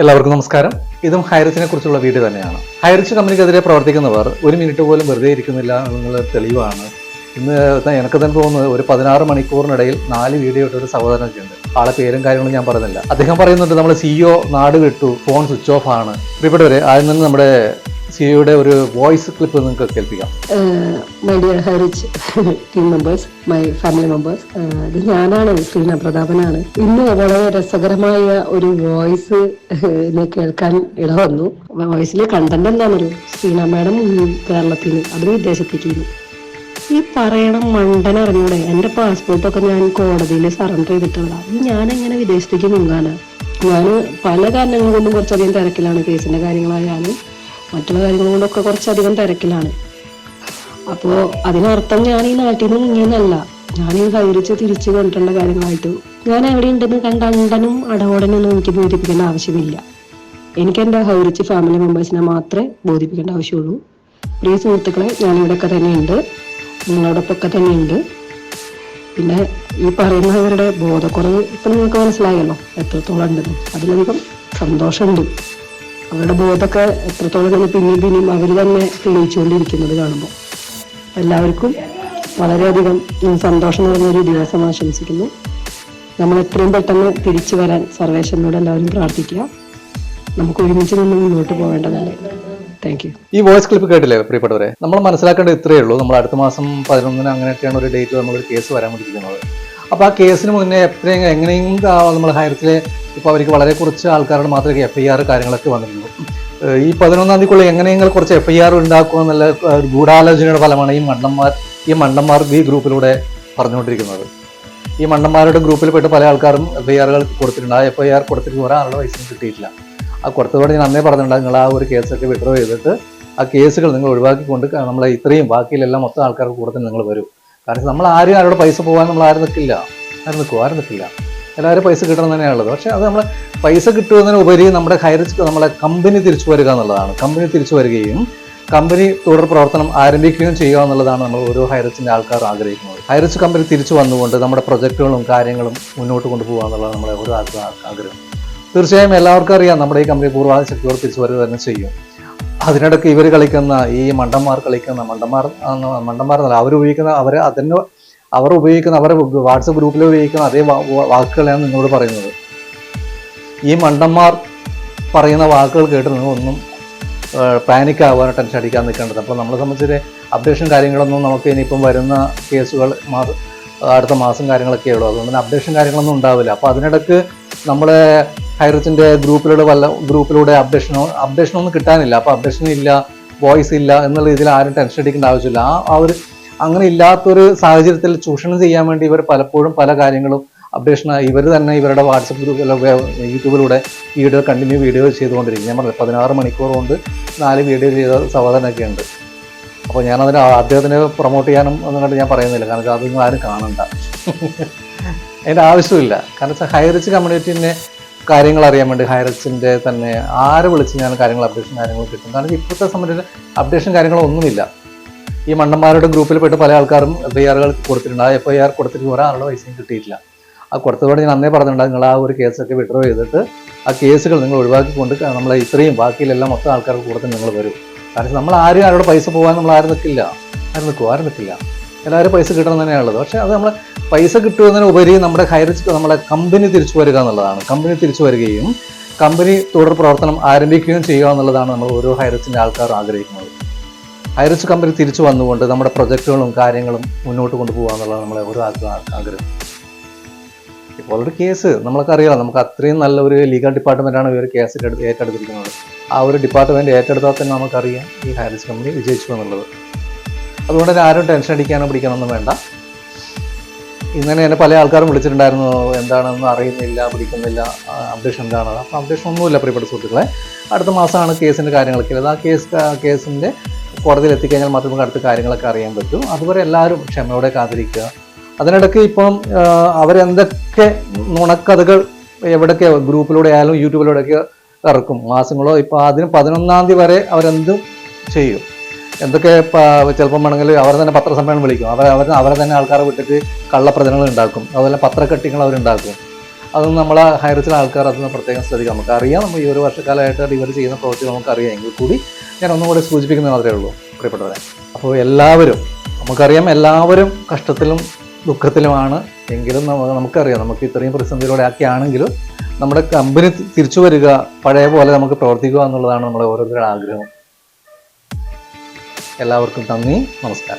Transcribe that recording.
എല്ലാവർക്കും നമസ്കാരം. ഇതും ഹൈറിച്ചിനെ കുറിച്ചുള്ള വീഡിയോ തന്നെയാണ്. ഹൈറിച്ച് കമ്പനിക്കെതിരെ പ്രവർത്തിക്കുന്നവർ ഒരു മിനിറ്റ് പോലും വെറുതെ ഇരിക്കുന്നില്ല എന്നുള്ള തെളിവാണ്. ഇന്ന് എനിക്ക് തന്നെ തോന്നുന്നത് ഒരു പതിനാറ് മണിക്കൂറിനിടയിൽ നാല് വീഡിയോ ഇട്ട ഒരു സഹോദരനൊക്കെയുണ്ട് ആളെ പേരും കാര്യങ്ങളും ഞാൻ പറയുന്നില്ല. അദ്ദേഹം പറയുന്നുണ്ട് നമ്മുടെ സിഇഒ നാട് വിട്ടു ഫോൺ സ്വിച്ച് ഓഫ് ആണ്. പ്രിയപ്പെട്ടവരെ ആദ്യം തന്നെ നമ്മുടെ സിഇഒയുടെ ഒരു വോയിസ് ക്ലിപ്പ് നിങ്ങൾക്ക് കേൾപ്പിക്കാം. My dear ഹെറിച്ച് team members my family members ഇത് ഞാനാണ് സീന പ്രതാപനാണ്. ഇന്ന് വളരെ രസകരമായ ഒരു വോയിസ് കേൾക്കാൻ ഇട വന്നു. വോയിസിലെ കണ്ടന്റ് എന്താണൊരു സീന മാഡം കേരളത്തിൽ അത് വിദേശത്തേക്ക് ഈ പറയണ മണ്ടൻ അറിഞ്ഞൂടെ? എന്റെ പാസ്പോർട്ടൊക്കെ ഞാൻ കോടതിയിൽ സറണ്ടർ ചെയ്തിട്ടുള്ളതാണ് ഈ ഞാൻ എങ്ങനെ വിദേശത്തേക്ക് മുങ്ങാനാ? ഞാൻ പല കാരണങ്ങൾ കൊണ്ടും കുറച്ചധികം തിരക്കിലാണ് കേസിന്റെ കാര്യങ്ങളായാലും. മറ്റുള്ള കാര്യങ്ങൾ കൊണ്ടൊക്കെ കുറച്ചധികം തിരക്കിലാണ്. അപ്പോ അതിനർത്ഥം ഞാൻ ഈ നാട്ടിൽ നിന്ന് മുങ്ങിയെന്നല്ല ഞാൻ ഈ തിരിച്ചു കൊണ്ടിട്ടുള്ള കാര്യങ്ങളായിട്ട് ഞാൻ എവിടെ ഉണ്ടെന്ന് കണ്ട അണ്ടനും അടവോടനും ഒന്നും എനിക്ക് ബോധിപ്പിക്കേണ്ട ആവശ്യമില്ല. എനിക്ക് എന്റെ ഹൗരിച്ച് ഫാമിലി മെമ്പേഴ്സിനെ മാത്രമേ ബോധിപ്പിക്കേണ്ട ആവശ്യമുള്ളൂ. പ്രിയ സുഹൃത്തുക്കളെ ഞാൻ ഇവിടെയൊക്കെ തന്നെയുണ്ട്. നിങ്ങളോടൊപ്പം ഒക്കെ തന്നെയുണ്ട്. പിന്നെ ഈ പറയുന്നവരുടെ ബോധക്കുറവ് ഇപ്പൊ നിങ്ങൾക്ക് മനസ്സിലായല്ലോ എത്രത്തോളം ഉണ്ടെന്ന്. അതിലധികം സന്തോഷമുണ്ട്. അവരുടെ ബോധമൊക്കെ എത്രത്തോളം പിന്നെയും പിന്നെയും അവർ തന്നെ തെളിയിച്ചുകൊണ്ടിരിക്കുന്നത് കാണുമ്പോൾ. എല്ലാവർക്കും വളരെയധികം സന്തോഷം നിറഞ്ഞൊരു ദിവസം ആശംസിക്കുന്നു. നമ്മൾ എത്രയും പെട്ടെന്ന് തിരിച്ചു വരാൻ സർവേശ്വരനോട് എല്ലാവരും പ്രാർത്ഥിക്കുക. നമുക്ക് ഒരുമിച്ച് നിന്ന് മുന്നോട്ട് പോകേണ്ടതല്ലേ? താങ്ക് യു ഈ വോയിസ് ക്ലിപ്പ് കേട്ടില്ലേ പ്രിയപ്പെട്ടവരെ? നമ്മൾ മനസ്സിലാക്കേണ്ടത് ഇത്രയേ ഉള്ളൂ. നമ്മൾ അടുത്ത മാസം പതിനൊന്നിന് അങ്ങനെയൊക്കെയാണ് ഒരു ഡേറ്റ് നമ്മൾ കേസ് വരാൻ വേണ്ടിയിരിക്കുന്നത്. അപ്പോൾ ആ കേസിന് മുന്നേ എത്രയും എങ്ങനെയും നമ്മൾ ഹൈറത്തിലെ ഇപ്പോൾ അവർക്ക് വളരെ കുറച്ച് ആൾക്കാരോട് മാത്രമേ എഫ് ഐ ആർ കാര്യങ്ങളൊക്കെ വന്നിട്ടുള്ളൂ. ഈ പതിനൊന്നാം തീയതിക്കുള്ള എങ്ങനെയെങ്കിലും കുറച്ച് എഫ് ഐ ആർ ഉണ്ടാക്കുക എന്നുള്ള ഗൂഢാലോചനയുടെ ഫലമാണ് ഈ മണ്ണന്മാർ ഈ മണ്ണന്മാർ ഈ ഗ്രൂപ്പിലൂടെ പറഞ്ഞുകൊണ്ടിരിക്കുന്നത്. ഈ മണ്ണന്മാരുടെ ഗ്രൂപ്പിൽപ്പെട്ട് പല ആൾക്കാരും എഫ് ഐ ആറുകൾ കൊടുത്തിട്ടുണ്ട്. ആ എഫ് ഐ ആർ കൊടുത്തിട്ട് ഒരാളുടെ പൈസയും കിട്ടിയിട്ടില്ല. ആ കൊടുത്തതോടെ ഞാൻ അന്നേ പറഞ്ഞിട്ടുണ്ട് നിങ്ങൾ ആ ഒരു കേസൊക്കെ വിഡ്രോ ചെയ്തിട്ട് ആ കേസുകൾ നിങ്ങൾ ഒഴിവാക്കിക്കൊണ്ട് നമ്മളെ ഇത്രയും ബാക്കിയിലെല്ലാം മൊത്തം ആൾക്കാർക്ക് കൂടെ തന്നെ നിങ്ങൾ വരും. കാരണം നമ്മൾ ആരും ആരോട് പൈസ പോകാൻ നമ്മൾ ആരും നിൽക്കില്ല. ആരും നിൽക്കും ആരും നിൽക്കില്ല. എല്ലാവരും പൈസ കിട്ടണം തന്നെയാണുള്ളത്. പക്ഷേ അത് നമ്മൾ പൈസ കിട്ടുന്നതിന് ഉപരി നമ്മുടെ ഹയർ നമ്മുടെ കമ്പനി തിരിച്ചു വരിക എന്നുള്ളതാണ്. കമ്പനി തിരിച്ചു വരികയും കമ്പനി തുടർ പ്രവർത്തനം ആരംഭിക്കുകയും ചെയ്യുക എന്നുള്ളതാണ് നമ്മൾ ഓരോ ഹൈറിച്ചിന്റെ ആൾക്കാർ ആഗ്രഹിക്കുന്നത്. ഹൈറിച്ച് കമ്പനി തിരിച്ചു വന്നുകൊണ്ട് നമ്മുടെ പ്രൊജക്റ്റുകളും കാര്യങ്ങളും മുന്നോട്ട് കൊണ്ടുപോകുക എന്നുള്ളതാണ് നമ്മളെ ഓരോ ആഗ്രഹം തീർച്ചയായും എല്ലാവർക്കും അറിയാം നമ്മുടെ ഈ കമ്പനി പൂർവ ശക്തിയോട് തിരിച്ചു വരിക തന്നെ ചെയ്യും. അതിനിടയ്ക്ക് ഇവർ കളിക്കുന്ന ഈ മണ്ടന്മാർ കളിക്കുന്ന മണ്ടന്മാർ മണ്ടന്മാർ എന്നല്ല അവർ ഉപയോഗിക്കുന്ന അവർ അതിന് അവർ ഉപയോഗിക്കുന്ന അവരെ വാട്സപ്പ് ഗ്രൂപ്പിൽ ഉപയോഗിക്കുന്ന അതേ വാക്കുകളാണ് നിങ്ങളോട് പറയുന്നത്. ഈ മണ്ടന്മാർ പറയുന്ന വാക്കുകൾ കേട്ട് നിങ്ങളൊന്നും പാനിക് ആവാനോ ടെൻഷൻ അടിക്കാൻ നിൽക്കേണ്ടത്. അപ്പോൾ നമ്മളെ സംബന്ധിച്ച് അപ്ഡേഷൻ കാര്യങ്ങളൊന്നും നമുക്ക് ഇനിയിപ്പം വരുന്ന കേസുകൾ മാസം അടുത്ത മാസം കാര്യങ്ങളൊക്കെ ഉള്ളൂ. അതുകൊണ്ട് തന്നെ അപ്ഡേഷൻ കാര്യങ്ങളൊന്നും ഉണ്ടാവില്ല. അപ്പോൾ അതിനിടയ്ക്ക് നമ്മളെ ഹൈറിച്ചിന്റെ ഗ്രൂപ്പിലൂടെ വല്ല ഗ്രൂപ്പിലൂടെ അപ്ഡേഷനോ അപ്ഡേഷനൊന്നും കിട്ടാനില്ല. അപ്പോൾ അപ്ഡേഷൻ ഇല്ല വോയിസ് ഇല്ല എന്നുള്ള രീതിയിൽ ആരും ടെൻഷൻ അടിക്കേണ്ട ആവശ്യമില്ല. ആ ഒരു അങ്ങനെ ഇല്ലാത്തൊരു സാഹചര്യത്തിൽ ചൂഷണം ചെയ്യാൻ വേണ്ടി ഇവർ പലപ്പോഴും പല കാര്യങ്ങളും അപ്ഡേഷൻ ഇവർ തന്നെ ഇവരുടെ വാട്സപ്പ് ഗ്രൂപ്പിലൊക്കെ യൂട്യൂബിലൂടെ വീഡിയോ കണ്ടിന്യൂ വീഡിയോ ചെയ്തുകൊണ്ടിരിക്കും ഞാൻ പറഞ്ഞു പതിനാറ് മണിക്കൂർ കൊണ്ട് നാല് വീഡിയോ ചെയ്ത സഹോദരനൊക്കെ ഉണ്ട് അപ്പോൾ ഞാനതിന് അദ്ദേഹത്തിനെ പ്രൊമോട്ട് ചെയ്യാനും ഒന്നും കണ്ട് ഞാൻ പറയുന്നില്ല കാരണം അതൊന്നും ആരും കാണണ്ട. അതിന്റെ ആവശ്യമില്ല. കാരണം വെച്ചാൽ ഹൈറിച്ച് കമ്മ്യൂണിറ്റിനെ കാര്യങ്ങൾ അറിയാൻ വേണ്ടി ഹൈറിച്ചിന്റെ തന്നെ ആരെ വിളിച്ച് ഞാൻ കാര്യങ്ങൾ അപ്ഡേഷൻ കാര്യങ്ങൾ കിട്ടും. കാരണം ഇപ്പോഴത്തെ സംബന്ധിച്ച് അപ്ഡേഷൻ കാര്യങ്ങളൊന്നുമില്ല. ഈ മണ്ണന്മാരുടെ ഗ്രൂപ്പിൽ പെട്ട് പല ആൾക്കാരും എഫ് ഐ ആറുകൾ കൊടുത്തിട്ടുണ്ട്. ആ എഫ് ഐ ആർ കൊടുത്തിട്ട് ഒരാളുടെ പൈസയും കിട്ടിയിട്ടില്ല. ആ കൊടുത്തതോടെ ഞാൻ അന്നേ പറഞ്ഞിട്ടുണ്ട് നിങ്ങൾ ആ ഒരു കേസൊക്കെ വിഡ്രോ ചെയ്തിട്ട് ആ കേസുകൾ നിങ്ങൾ ഒഴിവാക്കിക്കൊണ്ട് നമ്മളെ ഇത്രയും ബാക്കിയിലെല്ലാം മൊത്തം ആൾക്കാർക്ക് കൊടുത്തിട്ട് നിങ്ങൾ വരും. കാരണം നമ്മൾ ആരും ആരോട് പൈസ പോകാൻ നമ്മൾ ആരും നിൽക്കില്ല ആരും നിൽക്കും ആരും നിൽക്കില്ല എല്ലാവരും പൈസ കിട്ടണം തന്നെയാണുള്ളത്. പക്ഷേ അത് നമ്മൾ പൈസ കിട്ടുന്നതിന് ഉപരി നമ്മുടെ ഹയർ നമ്മുടെ കമ്പനി തിരിച്ചു വരിക എന്നുള്ളതാണ്. കമ്പനി തിരിച്ചു വരികയും കമ്പനി തുടർ പ്രവർത്തനം ആരംഭിക്കുകയും ചെയ്യുക എന്നുള്ളതാണ് നമ്മൾ ഓരോ ഹൈറിച്ചിന്റെ ആൾക്കാർ ആഗ്രഹിക്കുന്നത്. ഹൈറിച്ച് കമ്പനി തിരിച്ചു വന്നുകൊണ്ട് നമ്മുടെ പ്രൊജക്റ്റുകളും കാര്യങ്ങളും മുന്നോട്ട് കൊണ്ടുപോകുക നമ്മളെ ഓരോ ആഗ്രഹം ഇപ്പോൾ ഒരു കേസ് നമ്മളൊക്കെ അറിയാം നമുക്ക് അത്രയും നല്ല ഒരു ലീഗൽ ഡിപ്പാർട്ട്മെന്റാണ് ഈ ഒരു കേസ് ഏറ്റെടുത്തിരിക്കുന്നത്. ആ ഒരു ഡിപ്പാർട്ട്മെന്റ് ഏറ്റെടുത്താൽ തന്നെ നമുക്കറിയാം ഈ ഹാരിസ് കമ്പനി വിജയിച്ചു എന്നുള്ളത്. അതുകൊണ്ട് തന്നെ ആരും ടെൻഷൻ അടിക്കാനോ പിടിക്കാനൊന്നും വേണ്ട. ഇന്നലെ എന്നെ പല ആൾക്കാരും വിളിച്ചിട്ടുണ്ടായിരുന്നു എന്താണെന്ന് അറിയുന്നില്ല പിടിക്കുന്നില്ല അപ്ഡേഷൻ എന്താണ് അപ്പം അപ്ഡേഷൻ ഒന്നുമില്ല പ്രിയപ്പെട്ട സുഹൃത്തുക്കളെ. അടുത്ത മാസമാണ് കേസിന്റെ കാര്യങ്ങളൊക്കെ. ഉള്ളത് ആ കേസ് കേസിന്റെ കോടതിയിൽ എത്തിക്കഴിഞ്ഞാൽ മാത്രമേ നമുക്ക് അടുത്ത കാര്യങ്ങളൊക്കെ അറിയാൻ പറ്റൂ. അതുവരെ എല്ലാവരും ക്ഷമയോടെ കാത്തിരിക്കുക. അതിനിടയ്ക്ക് ഇപ്പം അവരെന്തൊക്കെ നുണക്കഥകൾ എവിടെയൊക്കെ ഗ്രൂപ്പിലൂടെ ആയാലും യൂട്യൂബിലൂടെയൊക്കെ ഇറക്കും. മാസങ്ങളോ ഇപ്പോൾ അതിന് പതിനൊന്നാം തീയതി വരെ അവരെന്തും ചെയ്യും? എന്തൊക്കെ ചിലപ്പം വേണമെങ്കിൽ അവർ തന്നെ പത്രസമ്മേളനം വിളിക്കും. അവർ അവർ അവരെ തന്നെ ആൾക്കാരെ വിട്ടിട്ട് കള്ളപ്രചരണങ്ങൾ ഉണ്ടാക്കും. അതുപോലെ പത്രക്കെട്ടികൾ അവരുണ്ടാക്കും. അതൊന്നും നമ്മളെ ഹയർ ചില ആൾക്കാർ അതൊന്ന് പ്രത്യേകം ശ്രദ്ധിക്കാം നമുക്ക് അറിയാം നമ്മൾ ഈ ഒരു വർഷക്കാലമായിട്ട് ഇവർ ചെയ്യുന്ന പ്രവൃത്തി നമുക്കറിയാം. എങ്കിൽ കൂടി ഞാൻ ഒന്നും സൂചിപ്പിക്കുന്ന സൂചിപ്പിക്കുന്നത് മാത്രമേ ഉള്ളൂ പ്രിയപ്പെട്ടവരെ. അപ്പോൾ എല്ലാവരും നമുക്കറിയാം എല്ലാവരും കഷ്ടത്തിലും ദുഃഖത്തിലുമാണ്. എങ്കിലും നമുക്ക് നമുക്കറിയാം നമുക്ക് ഇത്രയും പ്രതിസന്ധിയിലൂടെ ആക്കിയാണെങ്കിലും നമ്മുടെ കമ്പനി തിരിച്ചു വരിക പഴയ പോലെ നമുക്ക് പ്രവർത്തിക്കുക എന്നുള്ളതാണ് നമ്മുടെ ഓരോരുത്തരുടെ ആഗ്രഹം. എല്ലാവർക്കും നന്ദി നമസ്കാരം.